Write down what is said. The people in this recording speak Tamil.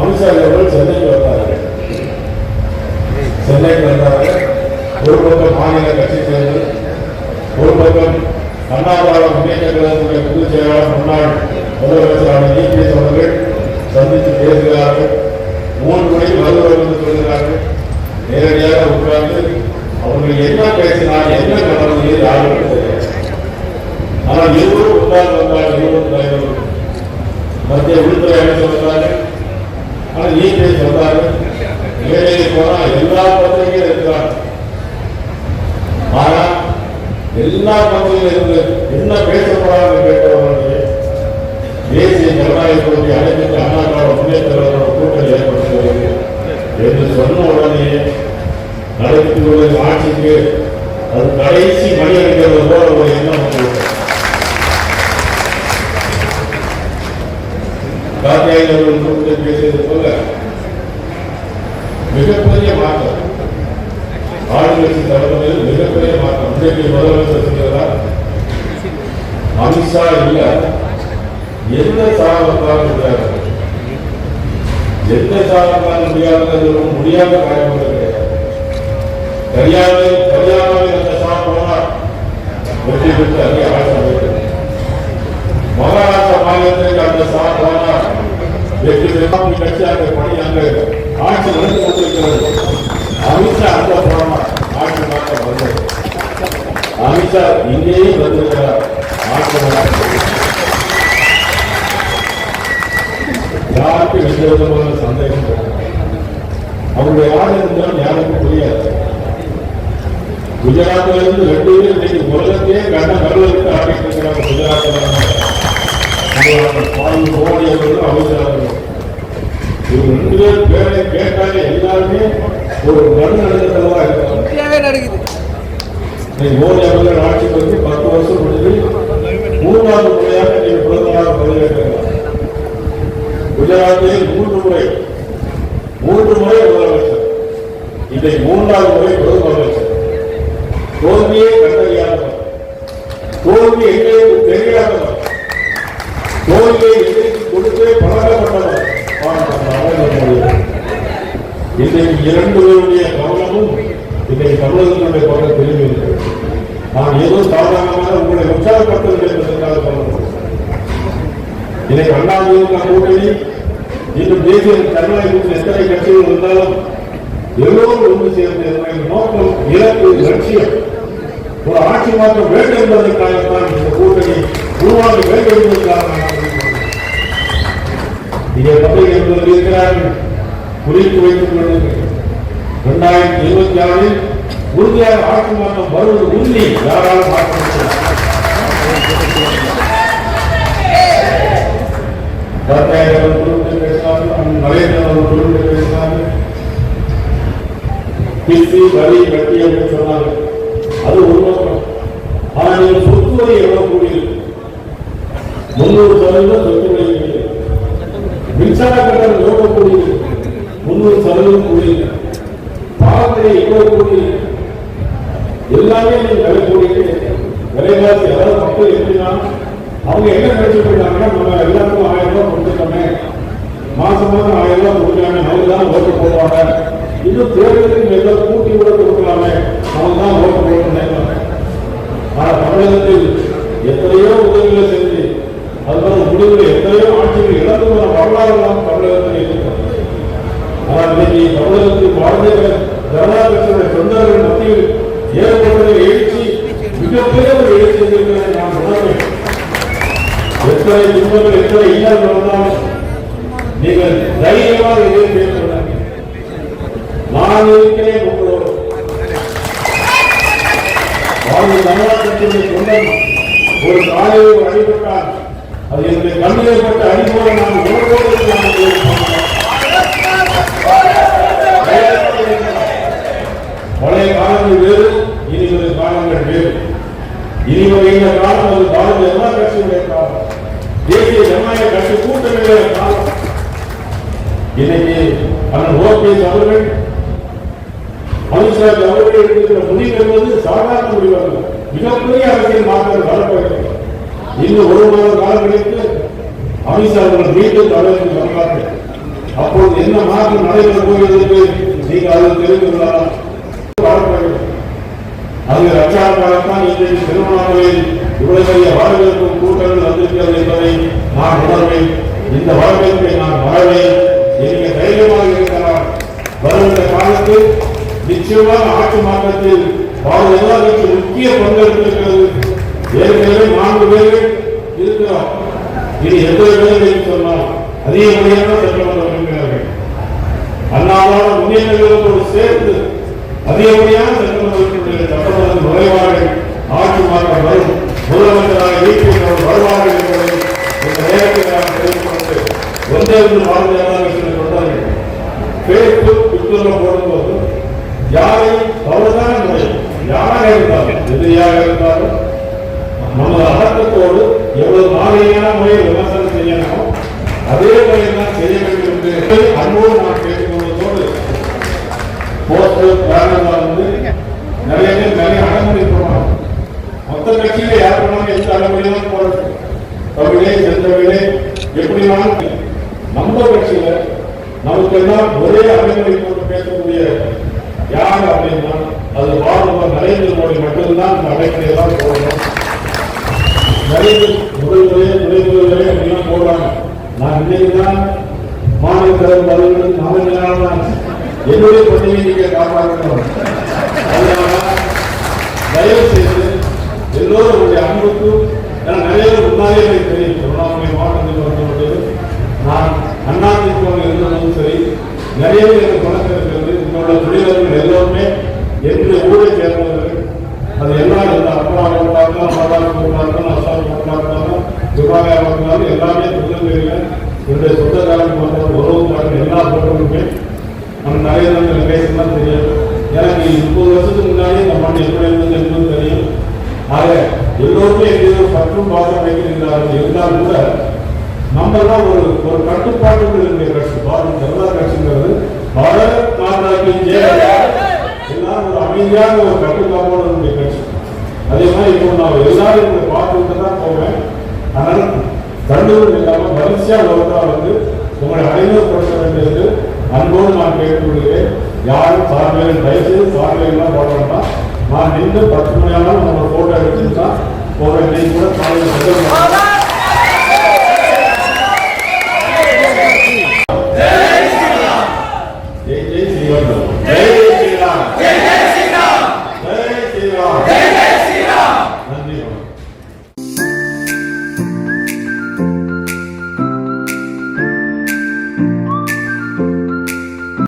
அமித்ஷா அவர்கள் சென்னைக்கு வந்தார்கள் சென்னைக்கு வந்தார்கள் ஒரு பக்கம் மாநில கட்சி தேர்தல் ஒரு பக்கம் அண்ணாபால முன்னேற்ற கழகத்துடைய பொதுச் செயலாளர் முன்னாள் முதலமைச்சரான இபிஎஸ் அவர்கள் சந்தித்து பேசுகிறார்கள். மூன்று மணிக்கு வருவார் என்று சொல்கிறார்கள் நேரடியாக உட்கார்ந்து அவர்கள் என்ன பேசினார் என்ன நடந்தது யாருக்கும் தெரியாது. ஆனால் இருவரும் உட்கார்ந்து வந்தார் இருவரும் தலைவர்கள் மத்திய உள்துறை அமைச்சர் வந்தார்கள். ஆனால் இபிஎஸ் வந்தார்கள் மேலே போனா எல்லா பத்திரிகையும் இருக்கிறாங்க ஆனா எல்லா பகுதியிலும் இருந்து என்ன பேசப்படாத கேட்டவர்களுடைய தேசிய ஜனநாயக கட்சி அனைத்து அண்ணா திராவிட முன்னேற்ற கூட்டணி ஏற்படுத்துகிறது என்று சொன்ன உடனே நடத்தி ஆட்சிக்கு அது கடைசி மணி அடிக்கிறது போல ஒரு எண்ணம் வந்துவிட்டது அவர்கள் கூட்டத்தில் பேசியது போல மிகப்பெரிய மாற்றம் ஆளுங்கட்சி தலைமையில் மிகப்பெரிய மாற்றம் இன்றைக்கு முதலமைச்சர் சொல்கிறார் அமித்ஷா இல்ல எந்த சாதனத்தால் முடியாது எந்த சாதனத்தால் முடியாதது முடியாத காரியம் கிடையாது ஹரியானாவில் தெரியாமல் அந்த சா வெற்றி பெற்று அங்கே ஆட்சி மகாராஷ்டிரா மாநிலத்திற்கு அந்த சா போனார் வெற்றி பெற்று கட்சி அந்த பணி அங்கே ஆட்சி நடந்து கொண்டிருக்கிறது. அமித்ஷா அந்த போனார் ஆட்சி மாற்றம் வந்தது. அமித்ஷா இங்கேயும் வந்திருக்கிறார். ஆட்சி மாற்றம் யாருக்கும் எந்த விதமான சந்தேகம்? அவருடைய யார் இருந்தாலும் யாருக்கும் புரியாது. குஜராத்திலிருந்து ரெண்டு பேர் இன்னைக்கு உலகத்தையே கண்ண கருவருக்கு ஆடிட்டு இருக்கிறாங்க குஜராத்ல ஒரு மண் இருக்காங்க நடக்குது மோடி அவர்கள் ஆட்சிக்கு வந்து பத்து வருஷம் முடிஞ்சு மூன்றாவது முறையாக நீங்க பிரதமராக பதவியேற்கிறார் குஜராத்தில் மூன்று முறை மூன்று முறை முதலமைச்சர் இன்றைக்கு மூன்றாவது முறை பிரதம தோல்வியே கண்டறியாதவர். தோல்வி எங்களுக்கு தெரியாதவர். தோல்வியை எங்களுக்கு கொடுத்தே பழக்கப்பட்டவர். இன்றைக்கு இரண்டு கவனமும் இன்றைக்கு தமிழகத்தினுடைய பக்கம் திரும்பி இருக்கிறது. நான் ஏதோ சாதாரணமாக உங்களை உற்சாகப்படுத்த என்பதற்காக சொல்லணும் இன்னைக்கு அண்ணாதிமுக கூட்டணி இன்னும் தேசிய ஜனநாயகத்தில் எத்தனை கட்சிகள் இருந்தாலும் எல்லோரும் ஒன்று சேர்ந்து நோக்கம் இலக்கு லட்சியம் ஒரு ஆட்சி மாற்றம் வேண்டும் என்பதற்காகத்தான் இந்த கூட்டணி உருவாக்க வேண்டும் என்பதற்காக இங்கே பத்திரிகை என்பதில் இருக்கிறார்கள் குறித்து வைத்துக் கொள்ளுங்கள். இரண்டாயிரத்தி இருபத்தி ஆறில் உறுதியாக ஆட்சி மாற்றம் வருவது உறுதி. யாராலும் மாற்ற முடியாது. பத்தாயிரம் அவர் பேசினார்கள் அண்ணன் வரி கட்டி அது ஒரு நோக்கம் சொத்து வரி எவ்வளவு கூடியிருக்கு முன்னூறு சதவீதம் சொத்து வரி. மின்சார கட்டணம் எவ்வளவு கூடியிருக்கு முன்னூறு சதவீதம் எல்லாமே நீங்க விலை கூடிட்டு விலைவாசி அதாவது மக்கள் எப்படின்னா அவங்க என்ன நினைச்சிட்டு போயிட்டாங்கன்னா நம்ம எல்லாருக்கும் ஆயிரம் ரூபாய் கொடுத்துட்டோமே மாசம் மாசம் ஆயிரம் ரூபாய் கொடுக்கலாமே. அவங்க தான் ஓட்டு போடுவாங்க. இன்னும் தேர்தலுக்கு எல்லாம் கூட்டி கூட கொடுக்கலாமே. அவங்க தான் ஓட்டு போடணும் நினைக்கிறாங்க தமிழகத்தில் எத்தனையோ உதவிகளை செஞ்சு அதுபோல முடிவில் எத்தனையோ ஆட்சிகள் இழந்து வர வரலாறு நாம் தமிழகத்தில் இருக்கிறது ஆனால் இன்னைக்கு தமிழகத்தில் பாரதிய ஜனதா கட்சியுடைய தொண்டர்கள் மத்தியில் ஏற்பட்ட எழுச்சி மிகப்பெரிய ஒரு எழுச்சி இருக்கிறதை நான் உணர்வேன். எத்தனை துன்பங்கள் எத்தனை இன்னல்கள் வந்தாலும் நீங்கள் தைரியமாக இதை பேசுகிறார்கள் நான் இருக்கிறேன் உங்களோடு. பாரதிய ஜனதா கட்சியுடைய தொண்டர் ஒரு தாயை அடிபட்டால் அது என்னுடைய கண்ணிலே ஏற்பட்ட அடிபோல நான் உணர்வோடு பழைய காலங்கள் வேறு இனி ஒரு காலங்கள் வேறு. இனி வருகின்ற காலம் அது பாரதிய ஜனதா கட்சியுடைய காலம். தேசிய ஜனநாயக கட்சி கூட்டணியுடைய காலம். இன்னைக்கு அண்ணன் ஓபிஎஸ் அவர்கள் அமித்ஷா அவர்கள் எடுக்கிற முடிவு என்பது சாதாரண முடிவு அல்ல. மிகப்பெரிய அரசியல் மாற்றம் வரப்போகிறது. இன்னும் ஒரு மாத காலம் அமித்ஷா அவர்கள் மீண்டும் தலைவருக்கு வரலாற்று அப்போது என்ன மாற்றம் நடைபெறப் போகிறது என்று நீங்கள் அதில் தெரிந்து கொள்ளலாம். அது ரச்சாரமாகத்தான் இன்றைக்கு திருவண்ணாமலையில் இவ்வளவு பெரிய வரவேற்பும் கூட்டங்கள் வந்திருக்கிறது என்பதை நான் உணர்வேன். இந்த வரவேற்பை நான் வரவேன். நீங்கள் தைரியமாக இருக்கிறார் வருகின்ற காலத்தில் நிச்சயமாக ஆட்சி மாற்றத்தில் பாரதிய ஜனதா முக்கிய பங்கெடுத்திருக்கிறது ஏற்கனவே நான்கு பேர்கள் இருக்கிறோம். இது எத்தனை பேர் சொன்னால் அதிகப்படியான சட்டமன்ற உறுப்பினர்கள் அண்ணாவோட முன்னேற்றங்களோடு சேர்த்து அதிகப்படியான சட்டமன்ற உறுப்பினர்கள் நுழைவார்கள். ஆட்சி மாற்றம் வரும் முதலமைச்சராக வீட்டில் வருவார்கள் என்பதை இந்த நேரத்தில் நான் தெரிந்து கொண்டு ஒன்றே ஒன்று பாரதிய பேஸ்புக் போடும்போது யாரை தவறுதான் யாராக இருந்தாலும் எதிரியாக இருந்தாலும் அடக்கத்தோடு எவ்வளவு மாதிரியான முறையில் விமர்சனம் செய்யணும் அதே முறையில் தான் செய்ய வேண்டும் என்று அன்போடு நான் கேட்டுக்கொள்வதோடு போஸ்டர் பேனர்ல வந்து நிறைய பேர் நிறைய அடமுறை போடுறாங்க. மொத்த கட்சியில யார் போனாலும் எந்த அடமுறையும் போடட்டும். தமிழே செந்தமிழே எப்படி வேணாலும் நம்ம கட்சியில நமக்கு எல்லாம் ஒரே அடைமுறை போட்டு பேசக்கூடிய யார் அப்படின்னா அது வாழ்வு நரேந்திர மோடி மட்டும்தான் அந்த அடைமுறையெல்லாம் தான் போடணும். நரேந்திர முதல் முறையே துணை முதல்வரே அப்படிலாம் போடுறாங்க. நான் இன்னைக்கு தான் மாநில தலைவர் பதவிகளுக்கு தான் என்னுடைய பணியை நீங்க காப்பாற்றணும். அதனால தயவு செய்து எல்லோரும் உங்களுடைய நிறைய முன்னாலே எனக்கு தெரியும். திருவண்ணாமலை மாவட்டத்தில் வந்தபோது நான் அண்ணாதிமுக இருந்ததும் சரி நிறைய எனக்கு பணத்தில் இருக்கிறது. உங்களோட தொழிலாளர்கள் எல்லோருமே என்னுடைய ஊரை சேர்ந்த அது எல்லாம் இந்த அப்பா இருந்தாலும் மாதாவுக்கு இருந்தாலும் அசாவுக்கு இருந்தாலும் துபாயாக எல்லாமே திருநெல்வேலியில என்னுடைய சொந்தக்காரங்க வந்த உறவுக்காரங்க எல்லா போட்டவருமே நம்ம நிறைய நாங்கள் பேசலாம் தெரியும். எனக்கு முப்பது வருஷத்துக்கு முன்னாடி இந்த மண் எப்படி இருந்தது என்பது தெரியும். ஆக எல்லோருமே எங்கேயோ பற்றும் பாசம் வைக்கிறார்கள் இருந்தாலும் கூட நம்மெல்லாம் ஒரு ஒரு கட்டுப்பாட்டுகள் இருந்த கட்சி பாரதிய ஜனதா கட்சிங்கிறது பாரத் மாதாக்கு எல்லாம் ஒரு அமைதியான ஒரு கட்டுப்பாட்டோட கட்சி. அதே மாதிரி இப்போ நான் எல்லாரும் பார்த்துட்டு தான் போவேன். அதனால தண்டுகள் இல்லாமல் வரிசையா ஒருத்தா வந்து உங்களை அறிமுகப்படுத்த வேண்டியது அன்போடு நான் கேட்டுக்கொள்கிறேன். யாரும் சார்பில் தயவுசெய்து சார்பில் எல்லாம் போட வேண்டாம். நான் நின்று பத்து மணி ஆனாலும் உங்களோட எடுத்துட்டு தான் போகிறேன் நீங்க கூட காலையில்